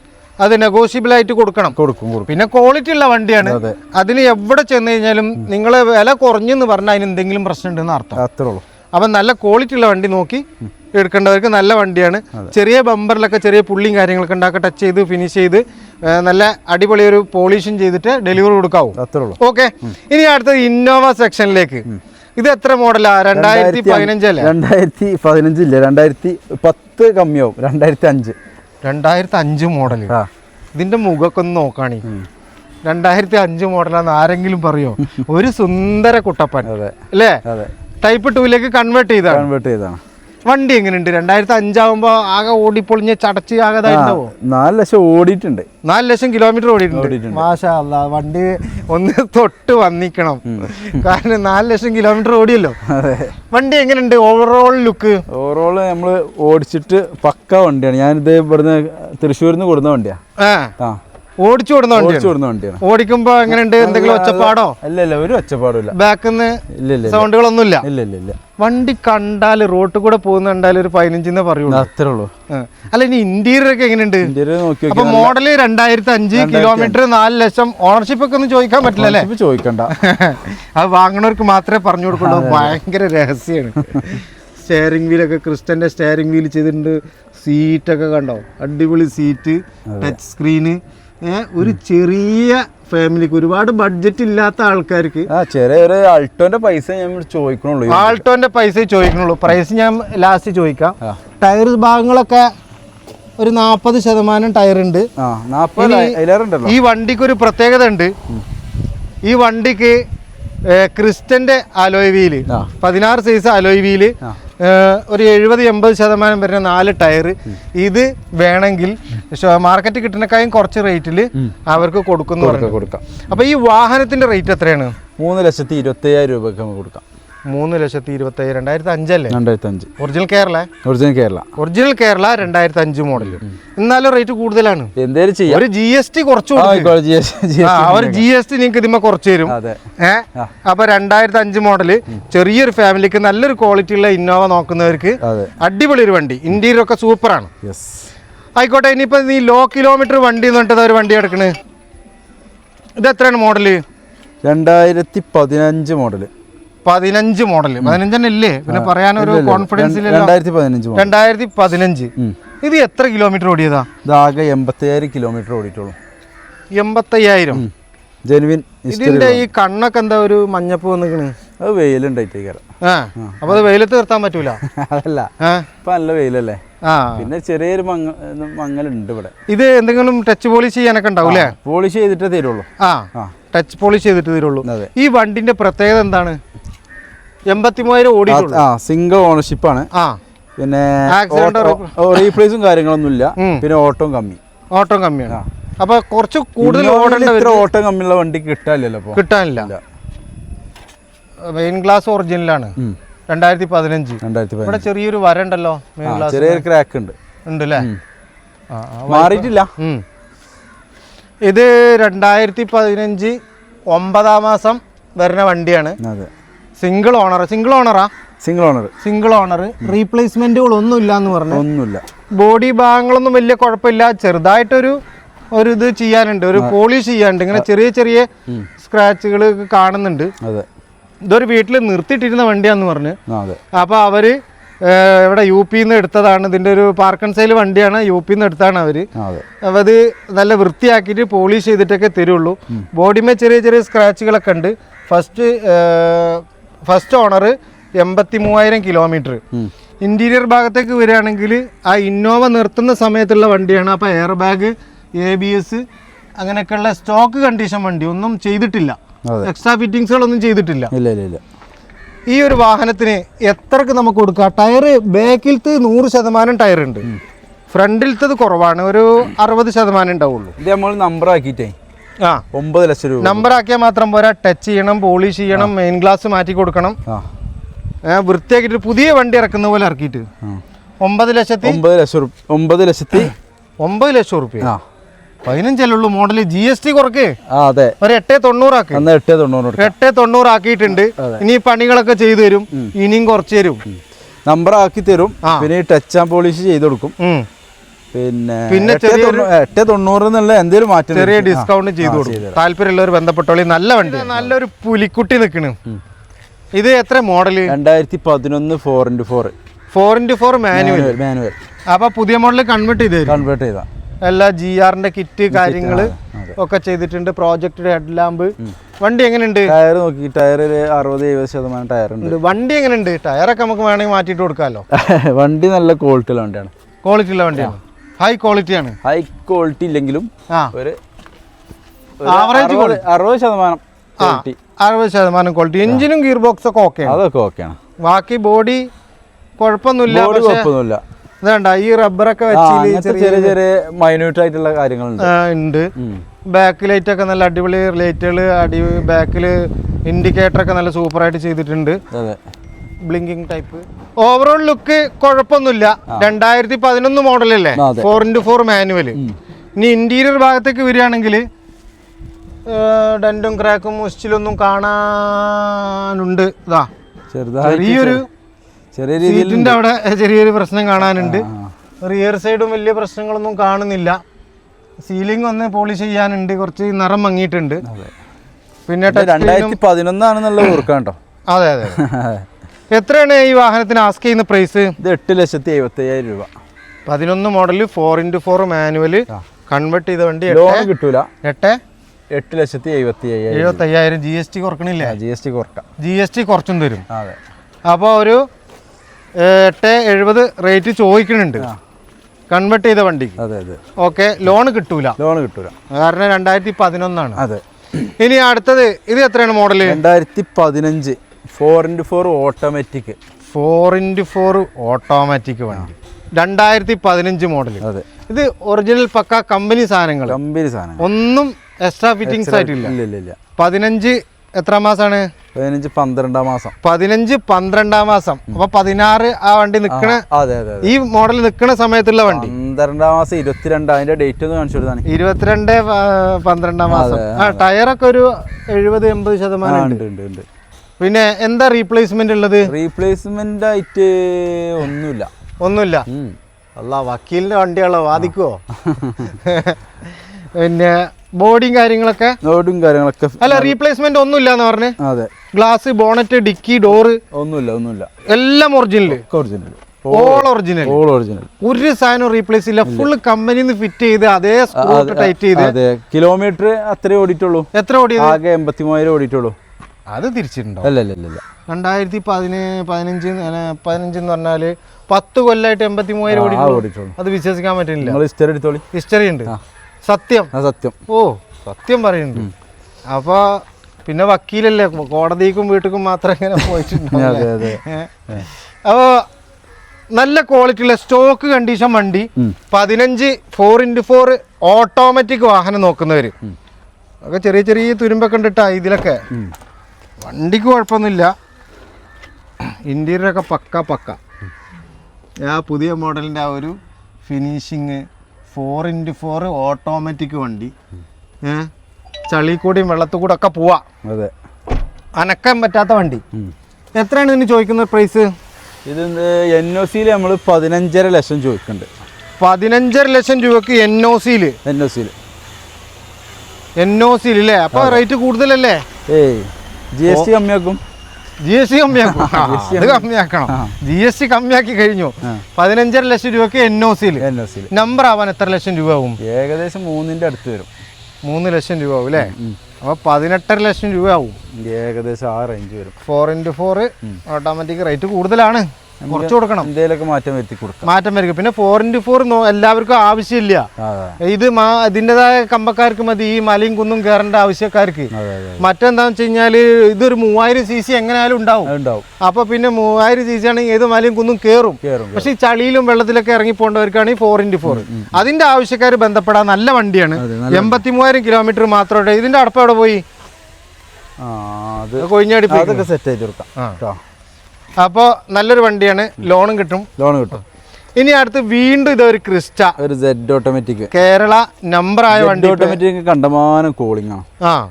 അത് നെഗോഷ്യബിൾ ആയിട്ട് കൊടുക്കണം. കൊടുക്കും പിന്നെ ക്വാളിറ്റി ഉള്ള വണ്ടിയാണ്. അതെ. അതിന് എവിടെ ചെന്ന് കഴിഞ്ഞാലും നിങ്ങൾ വില കുറഞ്ഞെന്ന് പറഞ്ഞാൽ അതിന് എന്തെങ്കിലും പ്രശ്നം ഉണ്ടെന്ന് അർത്ഥം. അത്രേ ഉള്ളൂ അപ്പം നല്ല ക്വാളിറ്റി ഉള്ള വണ്ടി നോക്കി എടുക്കേണ്ടവർക്ക് നല്ല വണ്ടിയാണ്. ചെറിയ ബമ്പറിലൊക്കെ ചെറിയ പുള്ളിയും കാര്യങ്ങളൊക്കെ ഉണ്ടാക്കി ടച്ച് ചെയ്ത് ഫിനിഷ് ചെയ്ത് നല്ല അടിപൊളി ഒരു പോളിഷും ചെയ്തിട്ട് ഡെലിവറി കൊടുക്കാവും. അത്രേ ഉള്ളൂ ഓക്കെ ഇനി അടുത്തത് ഇന്നോവ സെക്ഷനിലേക്ക് ഇത് എത്ര മോഡലാ? രണ്ടായിരത്തി പതിനഞ്ചല്ലേ രണ്ടായിരത്തി പതിനഞ്ചില്ല രണ്ടായിരത്തി പത്ത് കമ്മിയാവും. രണ്ടായിരത്തി അഞ്ച്. രണ്ടായിരത്തി അഞ്ച് മോഡൽ ഇതിന്റെ മുഖമൊക്കെ ഒന്ന് നോക്കാണി രണ്ടായിരത്തി അഞ്ച് മോഡലാന്ന് ആരെങ്കിലും പറയോ? ഒരു സുന്ദര കുട്ടപ്പൻ. അതെ. അല്ലേ? അതെ. ടൈപ്പ് ടൂയിലേക്ക് കൺവേർട്ട് ചെയ്താണ്. കൺവേർട്ട് ചെയ്താണ്. വണ്ടി എങ്ങനെയുണ്ട്? രണ്ടായിരത്തി അഞ്ചാവുമ്പോ ആകെ ഓടിപ്പൊളിഞ്ഞ് ചടച്ച് ആകെ ഇതായിട്ടുണ്ടാവോ? നാല് ലക്ഷം ഓടിയിട്ടുണ്ട്. നാല് ലക്ഷം കിലോമീറ്റർ ഓടിയിട്ടുണ്ട്. മാഷല്ല മാഷാ വണ്ടി ഒന്ന് തൊട്ട് വന്നിക്കണം. കാരണം നാല് ലക്ഷം കിലോമീറ്റർ ഓടിയല്ലോ. അതെ. വണ്ടി എങ്ങനെയുണ്ട്? ഓവറോൾ ലുക്ക് ഓവറോൾ നമ്മൾ ഓടിച്ചിട്ട് പക്ക വണ്ടിയാണ്. ഞാനിത് ഇവിടുന്ന് തൃശ്ശൂരിൽ നിന്ന് കൊടുന്ന വണ്ടിയാ. ആ. ഓടിച്ചു വിടുന്ന വണ്ടിയാണ്. ഓടിക്കുമ്പോ എങ്ങനെയുണ്ട്? എന്തെങ്കിലും ഒച്ചപ്പാടോ? ഇല്ല ഇല്ല ഒരു ഒച്ചപ്പാടും ഇല്ല ഇല്ല. സൗണ്ടുകളൊന്നുമില്ല. ഇല്ല ഇല്ല വണ്ടി കണ്ടാൽ റോട്ടിൽ കൂടെ പോകുന്ന കണ്ടാൽ ഒരു പതിനഞ്ചിന്നേ പറയുള്ളൂ. അത്രേ ഉള്ളൂ. അല്ല ഇനി ഇന്റീരിയർ ഒക്കെ എങ്ങനെയുണ്ട്? അപ്പൊ മോഡൽ രണ്ടായിരത്തി അഞ്ച് കിലോമീറ്റർ നാല് ലക്ഷം. ഓണർഷിപ്പ് ഒക്കെ ഒന്നും ചോദിക്കാൻ പറ്റില്ല അല്ലേ? ചോദിക്കണ്ട. അത് വാങ്ങണവർക്ക് മാത്രമേ പറഞ്ഞു കൊടുക്കുള്ളൂ. ഭയങ്കര രഹസ്യമാണ് സ്റ്റിയറിംഗ് വീലൊക്കെ ക്രിസ്റ്റന്റെ സ്റ്റിയറിംഗ് വീൽ ചെയ്തിട്ടുണ്ട്. സീറ്റ് ഒക്കെ കണ്ടോ? അടിപൊളി സീറ്റ് ടച്ച് സ്ക്രീന് ഒരു ചെറിയ ഫാമിലിക്ക് ഒരുപാട് ബഡ്ജറ്റ് ഇല്ലാത്ത ആൾക്കാർക്ക് ആ ചെറിയ ആൾട്ടോന്റെ പൈസ ഞാൻ ചോദിക്കണുള്ളൂ ആൾട്ടോന്റെ പൈസ ചോദിക്കണുള്ളൂ. പ്രൈസ് ഞാൻ ലാസ്റ്റ് ചോദിക്കാം. ടയർ ഭാഗങ്ങളൊക്കെ ഒരു നാൽപ്പത് ശതമാനം ടയർ ഉണ്ട്. ഈ വണ്ടിക്ക് ഒരു പ്രത്യേകത ഉണ്ട്. ഈ വണ്ടിക്ക് ക്രിസ്റ്റന്റെ അലോയ് വീൽ. പതിനാറ് സൈസ് അലോയ് വീൽ ഒരു എഴുപത് എൺപത് ശതമാനം വരുന്ന നാല് ടയർ ഇത് വേണമെങ്കിൽ മാർക്കറ്റ് കിട്ടുന്നക്കായും കുറച്ച് റേറ്റിൽ അവർക്ക് കൊടുക്കുന്നു കൊടുക്കാം അപ്പോൾ അപ്പൊ ഈ വാഹനത്തിന്റെ റേറ്റ് എത്രയാണ്? മൂന്ന് ലക്ഷത്തി ഇരുപത്തി അയ്യായിരം രൂപയ്ക്ക് നമുക്ക് കൊടുക്കാം. മൂന്ന് ലക്ഷത്തി ഇരുപത്തി രണ്ടായിരത്തി അഞ്ചല്ലേ? രണ്ടായിരത്തി അഞ്ച്. Original Kerala original Kerala original Kerala രണ്ടായിരത്തി അഞ്ച് മോഡൽ എന്നാലും റേറ്റ് കൂടുതലാണ്. എന്തേലും ചെയ്യാം. ഒരു ജി എസ് ടി കുറച്ചു അവർ ജി എസ് ടി നിങ്ങൾക്ക് ഇതിമ്മ കുറച്ച് തരും. അതെ. ഏ? അപ്പൊ രണ്ടായിരത്തി അഞ്ച് മോഡൽ ചെറിയൊരു ഫാമിലിക്ക് നല്ലൊരു ക്വാളിറ്റി ഉള്ള ഇന്നോവ നോക്കുന്നവർക്ക് അടിപൊളി ഒരു വണ്ടി. ഇന്റീരിയർ ഒക്കെ സൂപ്പറാണ് യെസ് ആയിക്കോട്ടെ ഇനിയിപ്പോ നീ ലോ കിലോമീറ്റർ വണ്ടി എന്ന് പറഞ്ഞിട്ട് ഒരു വണ്ടി എടുക്കണേ? ഇത് എത്രയാണ് മോഡൽ രണ്ടായിരത്തി പതിനഞ്ച് മോഡൽ പതിനഞ്ച് മോഡൽ പതിനഞ്ച് തന്നെ ഇല്ലേ? പിന്നെ പറയാനൊരു കോൺഫിഡൻസ് രണ്ടായിരത്തി പതിനഞ്ച് ഇത് എത്ര കിലോമീറ്റർ ഓടിയതാ? ഇതാകെ എൺപത്തയ്യായിരം കിലോമീറ്റർ ഓടിയിട്ടുള്ളൂ. എൺപത്തയ്യായിരം. ജെനുവിൻ ഇതിന്റെ ഈ കണ്ണൊക്കെ എന്താ ഒരു മഞ്ഞപ്പ് വന്നിക്കണ്? അത് വെയിലുണ്ടായിട്ടേക്കാരം അപ്പൊ അത് വെയിലത്ത് നിർത്താൻ പറ്റൂല? അതല്ല. ഇപ്പൊ നല്ല വെയിലല്ലേ? പിന്നെ ചെറിയൊരു മങ്ങ മങ്ങലുണ്ട് ഇവിടെ. ഇത് എന്തെങ്കിലും ടച്ച് പോളിഷ് ചെയ്യാനൊക്കെ ഉണ്ടാവും അല്ലേ? പോളിഷ് ചെയ്തിട്ടേ തരുള്ളൂ. ആ. ടച്ച് പോളിഷ് ചെയ്തിട്ട് തരുള്ളൂ. ഈ വണ്ടിന്റെ പ്രത്യേകത എന്താണ്? എൺപത്തി മൂവായിരം ആ സിംഗിൾ ഓണർഷിപ്പ് ആണ്. പിന്നെ റീപ്ലേസും കാര്യങ്ങളൊന്നും ഇല്ല പിന്നെ ഓട്ടോ കമ്മി ഓട്ടോ കമ്മിയാണ്. അപ്പൊ കുറച്ച് കൂടുതൽ ഓട്ടോ കമ്മി ഇത്ര ഓട്ടം കമ്മിയുള്ള വണ്ടി കിട്ടാനില്ലല്ലോ കിട്ടാനില്ല. മെയിൻ ഗ്ലാസ് ഒറിജിനലാണ്. രണ്ടായിരത്തി പതിനഞ്ച് ഇവിടെ ചെറിയൊരു വരണ്ടല്ലോ മെയിൻ ഗ്ലാസ് ചെറിയൊരു ക്രാക്ക് ഉണ്ട്. ഉണ്ട് അല്ലേ മാറിയിട്ടില്ല. ഇത് രണ്ടായിരത്തി പതിനഞ്ച് ഒമ്പതാം മാസം വരുന്ന വണ്ടിയാണ്. അതെ. സിംഗിൾ ഓണർ സിംഗിൾ ഓണറാ സിംഗിൾ ഓണർ സിംഗിൾ ഓണർ റീപ്ലേസ്മെന്റുകൾ ഒന്നും ഇല്ല എന്ന് പറഞ്ഞു. ഒന്നുമില്ല. ബോഡി ഭാഗങ്ങളൊന്നും വലിയ കുഴപ്പമില്ല. ചെറുതായിട്ടൊരു ഒരു ഇത് ചെയ്യാനുണ്ട്. ഒരു പോളിഷ് ചെയ്യാനുണ്ട്. ഇങ്ങനെ ചെറിയ ചെറിയ സ്ക്രാച്ചുകൾ കാണുന്നുണ്ട്. അതെ. ഇതൊരു വീട്ടിൽ നിർത്തിയിട്ടിരുന്ന വണ്ടിയാന്ന് പറഞ്ഞു. അപ്പോൾ അവർ ഇവിടെ യു പിന്ന് എടുത്തതാണ്. ഇതിന്റെ ഒരു പാർക്കൺ സൈൽ വണ്ടിയാണ്. യു നിന്ന് എടുത്താണ് അവർ. അപ്പോൾ അത്. നല്ല വൃത്തിയാക്കിയിട്ട് പോളിഷ് ചെയ്തിട്ടൊക്കെ തരുള്ളൂ. ബോഡിമേ ചെറിയ ചെറിയ സ്ക്രാച്ചുകളൊക്കെ ഉണ്ട്. ഫസ്റ്റ് ഫസ്റ്റ് ഓണർ എൺപത്തി മൂവായിരം കിലോമീറ്റർ ഇന്റീരിയർ ഭാഗത്തേക്ക് വരികയാണെങ്കിൽ ആ ഇന്നോവ നിർത്തുന്ന സമയത്തുള്ള വണ്ടിയാണ്. അപ്പോൾ air bag A B S അങ്ങനെയൊക്കെയുള്ള സ്റ്റോക്ക് കണ്ടീഷൻ വണ്ടി ഒന്നും ചെയ്തിട്ടില്ല. എക്സ്ട്രാ ഫിറ്റിങ്സുകളൊന്നും ചെയ്തിട്ടില്ല. ഇല്ല ഇല്ല ഇല്ല. ഈ ഒരു വാഹനത്തിന് എത്രക്ക് നമുക്ക് കൊടുക്കാം? ടയർ ബാക്കിലത്തെ നൂറ് ശതമാനം ടയർ ഉണ്ട് ഫ്രണ്ടിലത്തത് കുറവാണ്. ഒരു അറുപത് ശതമാനം ഉണ്ടാവുള്ളൂ. ഇത് നമ്മൾ നമ്പർ ആക്കിയിട്ടേ. ആ. ഒമ്പത് ലക്ഷം രൂപ നമ്പർ ആക്കിയാൽ മാത്രം പോരാ. ടച്ച് ചെയ്യണം പോളിഷ് ചെയ്യണം മെയിൻ ഗ്ലാസ് മാറ്റി കൊടുക്കണം. വൃത്തിയാക്കിയിട്ട് പുതിയ വണ്ടി ഇറക്കുന്ന പോലെ ഇറക്കിയിട്ട്. ഒമ്പത് ലക്ഷത്തി? ഒമ്പത് ലക്ഷം ഒമ്പത് ലക്ഷത്തി? ഒമ്പത് ലക്ഷം റുപ്യ. ആ. പതിനഞ്ചല്ലേ ഉള്ളൂ മോഡൽ ജി എസ് ടി കുറക്ക് അതെ. ഒരു എട്ടേ തൊണ്ണൂറാക്ക്. എട്ട് തൊണ്ണൂറ് എട്ടേ തൊണ്ണൂറാക്കിയിട്ടുണ്ട്. ഇനി പണികളൊക്കെ ചെയ്തു തരും. ഇനിയും കുറച്ച് തരും. നമ്പർ ആക്കി തരും. പിന്നെ ടച്ച് ആൻഡ് പോളിഷ് ചെയ്ത് കൊടുക്കും. പിന്നെ പിന്നെ എട്ട് തൊണ്ണൂ- എട്ട് തൊണ്ണൂറ് എന്നുള്ള എന്തെങ്കിലും മാറ്റം ചെറിയ. ഡിസ്കൗണ്ട് ചെയ്തു കൊടുക്കും. താല്പര്യമുള്ളവർ ബന്ധപ്പെട്ടോളി നല്ല വണ്ടി നല്ലൊരു പുലിക്കുട്ടി നിൽക്കണ് ഇത് എത്ര മോഡൽ? രണ്ടായിരത്തി പതിനൊന്ന് four into four four into four manual manual അപ്പൊ പുതിയ മോഡൽ കൺവേർട്ട് ചെയ്ത് കൺവേർട്ട് ചെയ്താ. എല്ലാ ജി ആറിന്റെ കിറ്റ് കാര്യങ്ങൾ. ഒക്കെ ചെയ്തിട്ടുണ്ട്. പ്രോജക്റ്റ് ഹെഡ് ലാമ്പ് വണ്ടി എങ്ങനെയുണ്ട്? ടയർ നോക്കി. ടയർ ഒരു അറുപത് എഴുപത് ശതമാനം ടയർ ഉണ്ട്. ഉണ്ട്. വണ്ടി എങ്ങനെയുണ്ട്? ടയറൊക്കെ നമുക്ക് വേണമെങ്കിൽ മാറ്റിയിട്ട് കൊടുക്കാമല്ലോ വണ്ടി നല്ല ക്വാളിറ്റി ഉള്ള വണ്ടിയാണ്. ക്വാളിറ്റി ഉള്ള വണ്ടിയാണ്. ഹൈ ക്വാളിറ്റി ആണ്. ഹൈ ക്വാളിറ്റി ഇല്ലെങ്കിലും ഒരു ആവറേജ് അറുപത് ശതമാനം ക്വാളിറ്റി അറുപത് ശതമാനം ക്വാളിറ്റി എഞ്ചിനും ഗിയർ ബോക്സ് ഒക്കെ ഓക്കെ അതൊക്കെ ഓക്കെയാണ് ബാക്കി ബോഡി കുഴപ്പമൊന്നുമില്ല ഇതേണ്ട ഈ റബ്ബറൊക്കെ വെച്ച് ചെറിയ ചെറിയ മൈന്യൂട്ട് ആയിട്ടുള്ള കാര്യങ്ങളുണ്ട്. ഉണ്ട്. ബാക്ക് ലൈറ്റ് ഒക്കെ നല്ല അടിപൊളി ലൈറ്റുകൾ അടി ബാക്കിൽ ഇൻഡിക്കേറ്റർ ഒക്കെ നല്ല സൂപ്പർ ആയിട്ട് ചെയ്തിട്ടുണ്ട്. ബ്ലിങ്കിങ് ടൈപ്പ് ഓവറോൾ ലുക്ക് കുഴപ്പമൊന്നുമില്ല. രണ്ടായിരത്തി പതിനൊന്ന് മോഡലല്ലേ. ഫോർ ഇന്റു ഫോർ മാനുവൽ ഇനി ഇന്റീരിയർ ഭാഗത്തേക്ക് വരികയാണെങ്കിൽ ഡും ക്രാക്കും മുസ്റ്റിലൊന്നും കാണാനുണ്ട്. ഇതാ. ചെറിയൊരു ചെറിയ അവിടെ ചെറിയൊരു പ്രശ്നം കാണാനുണ്ട്. റിയർ സൈഡും വലിയ പ്രശ്നങ്ങളൊന്നും കാണുന്നില്ല. സീലിംഗ് ഒന്ന് പോളിഷ് ചെയ്യാനുണ്ട്. കുറച്ച് നിറം മങ്ങിയിട്ടുണ്ട്. പിന്നെ രണ്ടായിരത്തി പതിനൊന്നാണെന്നുള്ള ഓർക്കാം കേട്ടോ. അതെ അതെ. എത്രയാണ് ഈ വാഹനത്തിന് ആസ്ക് ചെയ്യുന്ന പ്രൈസ് ഇത് എട്ട് ലക്ഷത്തി എഴുപത്തി അയ്യായിരം രൂപ. പതിനൊന്ന് model four into four manual convert ചെയ്ത വണ്ടി ലോൺ കിട്ടൂല. എട്ട്? എട്ട് ലക്ഷത്തി എഴുപത്തി അയ്യായിരം എഴുപത്തി അയ്യായിരം ജി എസ് ടി കുറക്കണില്ലേ ജി എസ് ടി കുറക്കാം. ജി എസ് ടി കുറച്ചും തരും. അതെ. അപ്പോൾ ഒരു എട്ട് എഴുപത് റേറ്റ് ചോദിക്കുന്നുണ്ട് കൺവെർട്ട് ചെയ്ത വണ്ടി. അതെ അതെ. ഓക്കെ ലോൺ കിട്ടൂല. ലോൺ കിട്ടൂല. കാരണം രണ്ടായിരത്തി പതിനൊന്നാണ്. അതെ. ഇനി അടുത്തത് ഇത് എത്രയാണ് മോഡൽ രണ്ടായിരത്തി പതിനഞ്ച്. Four into four automatic four into four automatic വണ്ടി. രണ്ടായിരത്തി പതിനഞ്ച് മോഡൽ അതെ. ഇത് ഒറിജിനൽ പക്ക കമ്പനി സാധനങ്ങൾ കമ്പനി സാധനം ഒന്നും എക്സ്ട്രാ ഫിറ്റിങ്സ് ആയിട്ടില്ല ഇല്ല. ഇല്ല ഇല്ല പതിനഞ്ച് എത്ര മാസമാണ് പതിനഞ്ച് പന്ത്രണ്ടാം മാസം. പതിനഞ്ച് പന്ത്രണ്ടാം മാസം. അപ്പൊ പതിനാറ് ആ വണ്ടി നിക്കണ അതെ അതെ അതെ. ഈ മോഡൽ നിക്കണ സമയത്തുള്ള വണ്ടി. പന്ത്രണ്ടാം മാസം ഇരുപത്തിരണ്ട്. അതിന്റെ ഡേറ്റ് ഒന്ന് കാണിച്ചു കൊടുത്താണ് ഇരുപത്തിരണ്ട് പന്ത്രണ്ടാം മാസം. ആ ടയറൊക്കെ ഒരു എഴുപത് എൺപത് ശതമാനം ഉണ്ട്. പിന്നെ എന്താ റീപ്ലേസ്മെന്റ് ഉള്ളത്? റീപ്ലേസ്മെന്റ് ആയിട്ട് ഒന്നുമില്ല. ഒന്നുമില്ല. അല്ല വക്കീലിന്റെ വണ്ടിയാണല്ലോ വാദിക്കുവോ? പിന്നെ ബോഡിയും കാര്യങ്ങളൊക്കെ? ബോർഡും കാര്യങ്ങളൊക്കെ അല്ല റീപ്ലേസ്മെന്റ് ഒന്നുമില്ല എന്ന് പറഞ്ഞേ. അതെ. Glass bonnet dickey door. ഒന്നുമില്ല ഒന്നുമില്ല. എല്ലാം original original all original all original ഒരു സാധനം റീപ്ലേസ് ഇല്ല. ഫുൾ കമ്പനിന്ന് ഫിറ്റ് ചെയ്ത് അതേ ടൈറ്റ് ചെയ്ത്. അതെ. കിലോമീറ്റർ അത്രേ ഓടിയിട്ടുള്ളൂ. എത്ര ഓടിയത്? ആകെ എൺപത്തി മൂവായിരം ഓടിയിട്ടുള്ളൂ. അത് തിരിച്ചിട്ടുണ്ടോ അല്ല അല്ല അല്ല രണ്ടായിരത്തി പതിനേ പതിനഞ്ച് പതിനഞ്ച് എന്ന് പറഞ്ഞാൽ പത്ത് കൊല്ലായിട്ട് എൺപത്തി മൂവായിരം ഓടി ഓടിച്ചോളൂ ഓടിയിട്ടുള്ളൂ അത് വിശ്വസിക്കാൻ പറ്റില്ല ഹിസ്റ്ററി എടുത്തോളി. ഹിസ്റ്ററി ഉണ്ട്. സത്യം. സത്യം. ഓ സത്യം പറയുന്നുണ്ട്. അപ്പൊ പിന്നെ വക്കീലല്ലേ കോടതിക്കും വീട്ടിക്കും മാത്രം ഇങ്ങനെ പോയിട്ടുണ്ടാവും അതെ അപ്പോൾ നല്ല ക്വാളിറ്റിയുള്ള സ്റ്റോക്ക് കണ്ടീഷൻ വണ്ടി. പതിനഞ്ച് ഫോർ ഇന്റു ഫോർ ഓട്ടോമാറ്റിക് വാഹനം നോക്കുന്നവര്. ഒക്കെ ചെറിയ ചെറിയ തുരുമ്പൊക്കെ ഉണ്ടിട്ടാ ഇതിലൊക്കെ. വണ്ടിക്ക് കുഴപ്പമൊന്നുമില്ല. ഇന്റീരിയറൊക്കെ പക്ക പക്ക. ആ പുതിയ മോഡലിന്റെ ആ ഒരു finishing four into four automatic വണ്ടി. ഏ? ചളി കൂടിയും വെള്ളത്തിൽ കൂടെ ഒക്കെ പോവാ. അതെ. അനക്കാൻ പറ്റാത്ത വണ്ടി. എത്രയാണ് ഇതിന് ചോദിക്കുന്നത് പ്രൈസ് ഇത് എൻ ഒ സിയിൽ നമ്മൾ പതിനഞ്ചര ലക്ഷം ചോദിക്കുന്നുണ്ട് പതിനഞ്ചര ലക്ഷം രൂപക്ക് എൻ ഒ സിയിൽ എൻ ഒ സിയിൽ എൻ ഒ സിയിൽ അല്ലേ അപ്പോൾ റേറ്റ് കൂടുതലല്ലേ? ഏയ്. ജി എസ് ടി കമ്മിയാക്കും. ജി എസ് ടി കമ്മിയാക്കും. അത് കമ്മിയാക്കണം. ജി എസ് ടി കമ്മിയാക്കി കഴിഞ്ഞു. പതിനഞ്ചര ലക്ഷം രൂപക്ക് എൻ ഒ സിയിൽ എൻ ഒ സിയിൽ നമ്പർ ആവാൻ എത്ര ലക്ഷം രൂപ ആവും ഏകദേശം മൂന്നിന്റെ അടുത്ത് വരും. മൂന്ന് ലക്ഷം രൂപ ആവും അല്ലേ അപ്പൊ അപ്പോൾ പതിനെട്ടര ലക്ഷം രൂപ ആവും ഏകദേശം ആ റേഞ്ച് വരും. Four into four automatic rate കൂടുതലാണ്. കുറച്ച് കൊടുക്കണം. എന്തെങ്കിലുമൊക്കെ മാറ്റം വരുത്തി കൊടുക്കാം. മാറ്റം വരും പിന്നെ ഫോർ ഇന്റു ഫോർ എല്ലാവർക്കും ആവശ്യമില്ല. ഇത് മാ ഇതിന്റെതായ കമ്പക്കാർക്ക് മതി. ഈ മലയും കുന്നും കയറേണ്ട ആവശ്യക്കാർക്ക്. മറ്റെന്താണെന്ന് വെച്ച് കഴിഞ്ഞാൽ ഇതൊരു മൂവായിരം സി സി എങ്ങനെയാലും ഉണ്ടാവും. ഉണ്ടാവും. അപ്പൊ പിന്നെ മൂവായിരം സി സി ആണെങ്കിൽ ഏത് മലയും കുന്നും കയറും കയറും പക്ഷെ ഈ ചളിയിലും വെള്ളത്തിലൊക്കെ ഇറങ്ങി പോകേണ്ടവർക്കാണെങ്കിൽ ഫോർ ഇന്റു ഫോർ അതിന്റെ ആവശ്യക്കാർ ബന്ധപ്പെടാൻ നല്ല വണ്ടിയാണ്. എൺപത്തി മൂവായിരം കിലോമീറ്റർ മാത്രമേ ഇതിന്റെ അടപ്പ് എവിടെ പോയി? കൊഴിഞ്ഞാടി സെറ്റ് ചെയ്ത് കൊടുക്കാം കേട്ടോ അപ്പോൾ നല്ലൊരു വണ്ടിയാണ്. ലോണും കിട്ടും. ലോൺ കിട്ടും. ഇനി അടുത്ത് വീണ്ടും ഇതൊരു ക്രിസ്റ്റ. ഒരു സെഡ് ഓട്ടോമാറ്റിക് കേരള നമ്പർ ആയ വണ്ടി ഓട്ടോമാറ്റിക് കണ്ടമാനം കോളിംഗ് ആണ്.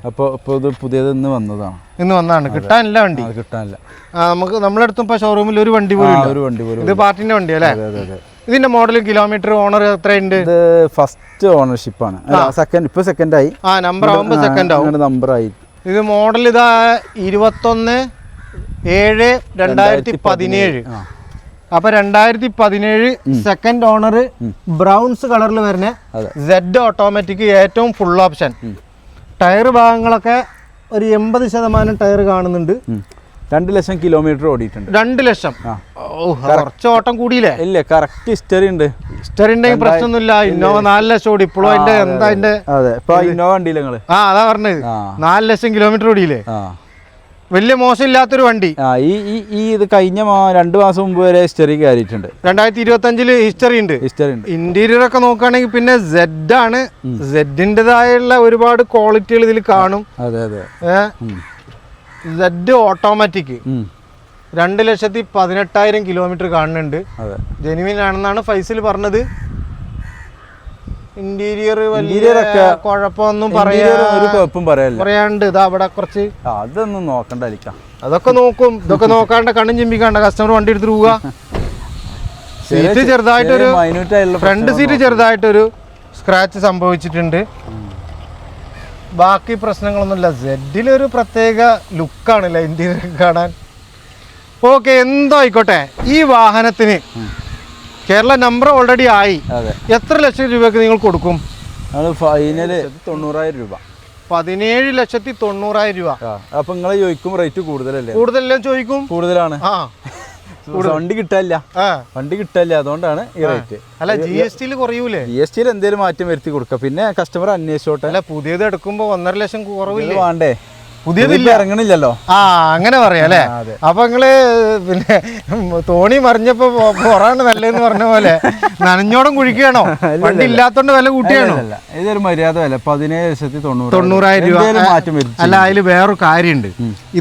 അപ്പൊ ഇപ്പൊ ഇത് പുതിയത് ഇന്ന് വന്നതാണ്. ഇന്ന് വന്നതാണ് കിട്ടാനില്ല വണ്ടി. കിട്ടാനില്ല. നമുക്ക് നമ്മളടുത്തും ഇപ്പൊ ഷോറൂമിൽ ഒരു വണ്ടി പോലും ഒരു വണ്ടി പോലും ഇത് പാർട്ടിന്റെ വണ്ടി അല്ലേ? ഇതിന്റെ മോഡൽ കിലോമീറ്റർ ഓണർ എത്രയുണ്ട്? ഇത് ഫസ്റ്റ് ഓണർഷിപ്പ് ആണ്. സെക്കൻഡ് ഇപ്പൊ സെക്കൻഡ് ആയി. ആ നമ്പർ ആവുമ്പോ സെക്കൻഡ് ആവും. നമ്പർ ആയി. ഇത് മോഡൽ ഇതാ ഇരുപത്തൊന്ന് ഏഴ് രണ്ടായിരത്തി പതിനേഴ്. അപ്പൊ രണ്ടായിരത്തി പതിനേഴ് സെക്കൻഡ് ഓണർ ബ്രൗൺസ് കളറിൽ വരുന്ന. സെഡ് ഓട്ടോമാറ്റിക് ഏറ്റവും ഫുൾ ഓപ്ഷൻ ടയർ ഭാഗങ്ങളൊക്കെ ഒരു എൺപത് ശതമാനം ടയർ കാണുന്നുണ്ട്. രണ്ട് ലക്ഷം കിലോമീറ്റർ ഓടിയിട്ടുണ്ട്. രണ്ട് ലക്ഷം. കുറച്ച് ഓട്ടം കൂടിയില്ലേ? ഇല്ല കറക്റ്റ് ഹിസ്റ്ററി ഉണ്ട്. ഹിസ്റ്ററി ഉണ്ടെങ്കിൽ പ്രശ്നമൊന്നുമില്ല. ഇന്നോവ നാല് ലക്ഷം ഓടി. ഇപ്പോഴും അതിന്റെ എന്താ അതിന്റെ ഇന്നോവ വണ്ടിയില്ല നിങ്ങൾ? ആ അതാ പറഞ്ഞത്. നാല് ലക്ഷം കിലോമീറ്റർ ഓടിയില്ലേ? ആ. വലിയ മോശമില്ലാത്തൊരു വണ്ടി. ആ ഈ ഈ ഈ ഇത് കഴിഞ്ഞ രണ്ടു മാസം മുമ്പ് വരെ ഹിസ്റ്ററി കയറിയിട്ടുണ്ട്. രണ്ടായിരത്തി ഇരുപത്തി അഞ്ചിൽ ഹിസ്റ്ററി ഉണ്ട്. ഹിസ്റ്ററി ഉണ്ട്. ഇന്റീരിയർ ഒക്കെ നോക്കുകയാണെങ്കിൽ പിന്നെ സെഡ് ആണ്. സെഡിന്റെതായുള്ള ഒരുപാട് ക്വാളിറ്റികൾ ഇതിൽ കാണും. അതെ അതെ. Z automatic. രണ്ട് ലക്ഷത്തി പതിനെട്ടായിരം കിലോമീറ്റർ കാണുന്നുണ്ട്. ജെനുവിൻ ആണെന്നാണ് ഫൈസൽ പറഞ്ഞത്. ഇന്റീരിയർ വലിയ കുഴപ്പമൊന്നും പറയാ Interior ഒരു കുഴപ്പം പറയാനില്ല പറയാണ്ട് ഇതാ അവിടെ കുറച്ച് അതൊന്നും നോക്കണ്ട അലിക്കാം അതൊക്കെ നോക്കും. ഇതൊക്കെ നോക്കാണ്ട് കണ്ണും ചിമ്പിക്കാണ്ട കസ്റ്റമർ വണ്ടി എടുത്തിട്ട് പോവുക. സീറ്റ് ചെറുതായിട്ടൊരു ഫ്രണ്ട് സീറ്റ് ചെറുതായിട്ടൊരു സ്ക്രാച്ച് സംഭവിച്ചിട്ടുണ്ട്. ബാക്കി പ്രശ്നങ്ങളൊന്നുമില്ല സെഡിലൊരു പ്രത്യേക ലുക്കാണല്ലേ ഇന്ത്യ കാണാൻ. ഓക്കെ എന്തോ ആയിക്കോട്ടെ ഈ വാഹനത്തിന് കേരള നമ്പർ ഓൾറെഡി ആയി. അതെ. എത്ര ലക്ഷം രൂപയ്ക്ക് നിങ്ങൾ കൊടുക്കും? നമ്മൾ ഫൈനൽ തൊണ്ണൂറായിരം രൂപ. പതിനേഴ് ലക്ഷത്തി തൊണ്ണൂറായിരം രൂപ. അപ്പൊ നിങ്ങൾ ചോദിക്കും റേറ്റ് കൂടുതലല്ലേ? കൂടുതലല്ലേ ചോദിക്കും? കൂടുതലാണ്. ആ. വണ്ടി കിട്ടാനില്ല. വണ്ടി കിട്ടാനില്ല അതുകൊണ്ടാണ് ഈ റേറ്റ് അല്ല ജി എസ് ടിയിൽ കുറയൂലേ? ജി എസ് ടിയിൽ എന്തെങ്കിലും മാറ്റം വരുത്തി കൊടുക്കുക പിന്നെ കസ്റ്റമർ അന്വേഷിച്ചോട്ടെ. അല്ല പുതിയത് എടുക്കുമ്പോ ഒന്നര ലക്ഷം കുറവില്ലേ? വേണ്ടേ? പുതിയതില്ല ഇറങ്ങണില്ലല്ലോ. ആ അങ്ങനെ പറയാം അല്ലേ? അപ്പൊ നിങ്ങൾ പിന്നെ തോണി മറിഞ്ഞപ്പോ പുറാണ് നല്ലതെന്ന് പറഞ്ഞ പോലെ നനഞ്ഞോടം കുഴിക്കുകയാണോ? വണ്ടി ഇല്ലാത്തോണ്ട് വില കൂട്ടിയാണോ? ഇതൊരു മര്യാദ വില. പതിനേഴ് ലക്ഷത്തി തൊണ്ണൂറ്. തൊണ്ണൂറായിരം രൂപ. മാറ്റം അല്ല അതിൽ വേറൊരു കാര്യമുണ്ട്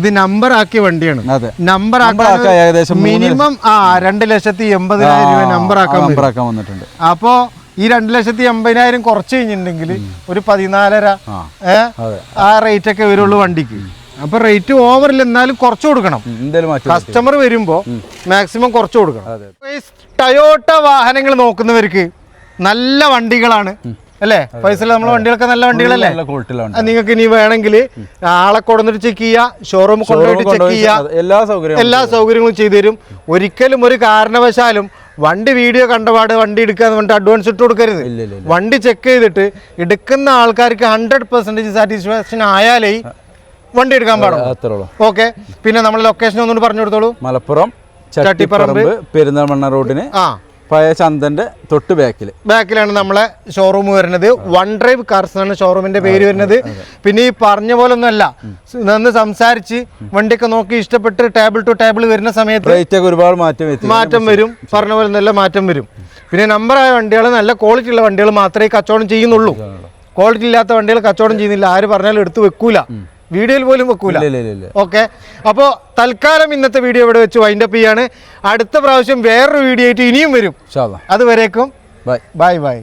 ഇത് നമ്പർ ആക്കിയ വണ്ടിയാണ്. നമ്പർ ആക്കാൻ മിനിമം ആ രണ്ട് ലക്ഷത്തി എൺപതിനായിരം രൂപ നമ്പർ ആക്കാൻ നമ്പർ ആക്കാൻ വന്നിട്ടുണ്ട്. അപ്പോ ഈ രണ്ട് ലക്ഷത്തി എൺപതിനായിരം കുറച്ച് കഴിഞ്ഞിട്ടുണ്ടെങ്കിൽ ഒരു പതിനാലര ആ. റേറ്റ് ഒക്കെ വരുള്ളൂ വണ്ടിക്ക്. അപ്പൊ റേറ്റ് ഓവറിൽ എന്നാലും കുറച്ച് കൊടുക്കണം. കസ്റ്റമർ വരുമ്പോ മാക്സിമം കുറച്ച് കൊടുക്കണം. ടയോട്ട വാഹനങ്ങൾ നോക്കുന്നവർക്ക് നല്ല വണ്ടികളാണ്. അല്ലേ? ഫൈസൽ നമ്മളെ വണ്ടികളൊക്കെ നല്ല വണ്ടികളല്ലേ? നിങ്ങൾക്ക് ഇനി വേണമെങ്കിൽ ആളെ കൊണ്ടുവന്നിട്ട് ചെക്ക് ചെയ്യുക ഷോറൂം കൊണ്ടുപോയിട്ട് ചെക്ക് ചെയ്യാം. ചെയ്യുക എല്ലാ സൗകര്യവും എല്ലാ സൗകര്യങ്ങളും ചെയ്തു തരും. ഒരിക്കലും ഒരു കാരണവശാലും വണ്ടി വീഡിയോ കണ്ടപാട് വണ്ടി എടുക്കാന്ന് പറഞ്ഞിട്ട് അഡ്വാൻസ് ഇട്ട് കൊടുക്കരുത്. വണ്ടി ചെക്ക് ചെയ്തിട്ട് എടുക്കുന്ന ആൾക്കാർക്ക് ഹൺഡ്രഡ് പെർസെന്റേജ് സാറ്റിസ്ഫാക്ഷൻ ആയാലേ വണ്ടി എടുക്കാൻ പാടുള്ളൂ. ഓക്കെ പിന്നെ നമ്മൾ ലൊക്കേഷൻ ഒന്നുകൂടി പറഞ്ഞു കൊടുത്തോളൂ. മലപ്പുറം. ചട്ടിപ്പറമ്പ്. പെരുന്തൽമണ്ണ റോഡിന് ആ. പഴയ ചന്തന്റെ തൊട്ട് ബാക്കിൽ ബാക്കിലാണ് നമ്മളെ ഷോറൂം വരുന്നത്. വൺ ഡ്രൈവ് കാർസ് എന്നാണ് ഷോറൂമിന്റെ പേര് വരുന്നത്. പിന്നെ ഈ പറഞ്ഞ പോലെ ഒന്നുമല്ല നിന്ന് സംസാരിച്ച് വണ്ടിയൊക്കെ നോക്കി ഇഷ്ടപ്പെട്ട് ടേബിൾ ടു ടേബിൾ വരുന്ന സമയത്ത് റേറ്റ് ഒക്കെ ഒരുപാട് മാറ്റം മാറ്റം വരും. പറഞ്ഞ പോലെ നല്ല മാറ്റം വരും. പിന്നെ നമ്പറായ വണ്ടികൾ നല്ല ക്വാളിറ്റി ഉള്ള വണ്ടികൾ മാത്രമേ കച്ചവടം ചെയ്യുന്നുള്ളൂ. ക്വാളിറ്റി ഇല്ലാത്ത വണ്ടികൾ കച്ചവടം ചെയ്യുന്നില്ല. ആര് പറഞ്ഞാലും എടുത്തു വെക്കൂല. വീഡിയോയിൽ പോലും വെക്കൂല. ഓക്കെ. അപ്പോൾ തൽക്കാലം ഇന്നത്തെ വീഡിയോ ഇവിടെ വെച്ച് വൈൻഡപ്പ് ചെയ്യാണ്. അടുത്ത പ്രാവശ്യം വേറൊരു വീഡിയോ ആയിട്ട് ഇനിയും വരും. അതുവരേക്കും. Bye bye bye